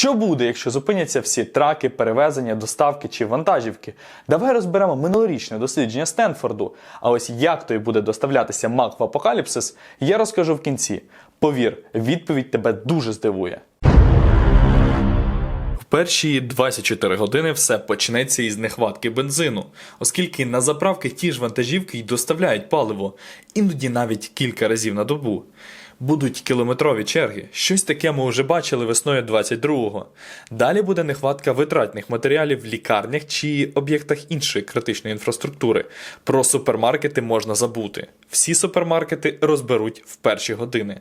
Що буде, якщо зупиняться всі траки, перевезення, доставки чи вантажівки? Давай розберемо минулорічне дослідження Стенфорду. А ось як той буде доставлятися мак в апокаліпсис, я розкажу в кінці. Повір, відповідь тебе дуже здивує. Перші 24 години все почнеться із нехватки бензину, оскільки на заправки ті ж вантажівки й доставляють паливо, іноді навіть кілька разів на добу. Будуть кілометрові черги. Щось таке ми вже бачили весною 22-го. Далі буде нехватка витратних матеріалів в лікарнях чи об'єктах іншої критичної інфраструктури. Про супермаркети можна забути. Всі супермаркети розберуть в перші години.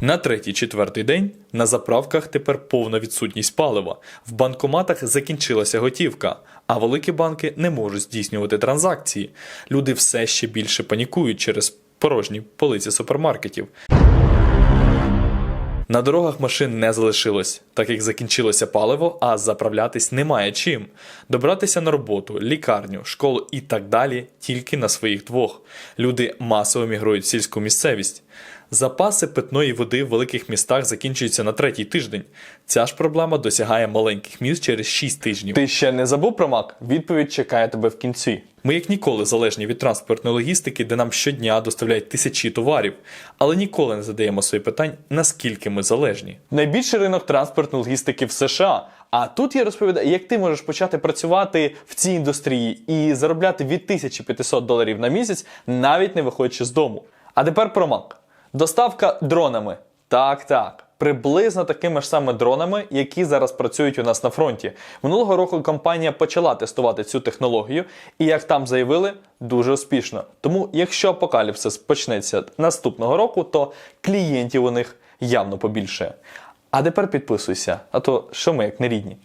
На третій четвертий день на заправках тепер повна відсутність палива. В банкоматах закінчилася готівка, а великі банки не можуть здійснювати транзакції. Люди все ще більше панікують через порожні полиці супермаркетів. На дорогах машин не залишилось, так як закінчилося паливо, а заправлятись немає чим. Добратися на роботу, лікарню, школу і так далі тільки на своїх двох. Люди масово мігрують в сільську місцевість. Запаси питної води в великих містах закінчуються на третій тиждень. Ця ж проблема досягає маленьких міст через 6 тижнів. Ти ще не забув про мак? Відповідь чекає тебе в кінці. Ми як ніколи залежні від транспортної логістики, де нам щодня доставляють тисячі товарів, але ніколи не задаємо собі питань, наскільки ми залежні. Найбільший ринок транспортної логістики в США. А тут я розповідаю, як ти можеш почати працювати в цій індустрії і заробляти від 1500 доларів на місяць, навіть не виходячи з дому. А тепер про мак. Доставка дронами. Так, так. Приблизно такими ж саме дронами, які зараз працюють у нас на фронті. Минулого року компанія почала тестувати цю технологію, і як там заявили, дуже успішно. Тому, якщо апокаліпсис почнеться наступного року, то клієнтів у них явно побільше. А тепер підписуйся, а то що ми як не рідні.